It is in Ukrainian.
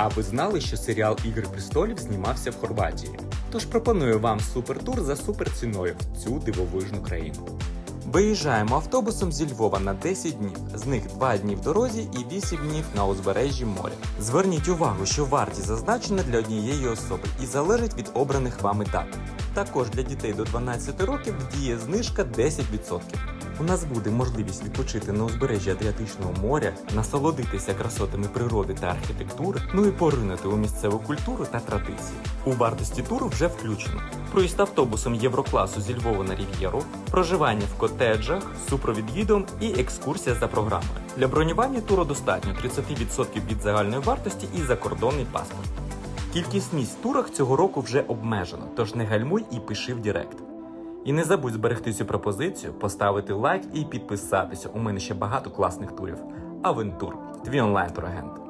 А ви знали, що серіал Ігри престолів знімався в Хорватії? Тож пропоную вам супертур за суперціною в цю дивовижну країну. Виїжджаємо автобусом зі Львова на 10 днів, з них 2 дні в дорозі і 8 днів на узбережжі моря. Зверніть увагу, що вартість зазначена для однієї особи і залежить від обраних вами дат. Також для дітей до 12 років діє знижка 10%. У нас буде можливість відпочити на узбережжі Адріатичного моря, насолодитися красотами природи та архітектури, ну і поринути у місцеву культуру та традиції. У вартості туру вже включено проїзд автобусом Єврокласу зі Львова на Рів'єру, проживання в котеджах, супровід гідом і екскурсія за програмою. Для бронювання туру достатньо 30% від загальної вартості і закордонний паспорт. Кількість місць в турах цього року вже обмежена, тож не гальмуй і пиши в Директ. І не забудь зберегти цю пропозицію, поставити лайк і підписатися. У мене ще багато класних турів. Авентур, твій онлайн-турагент.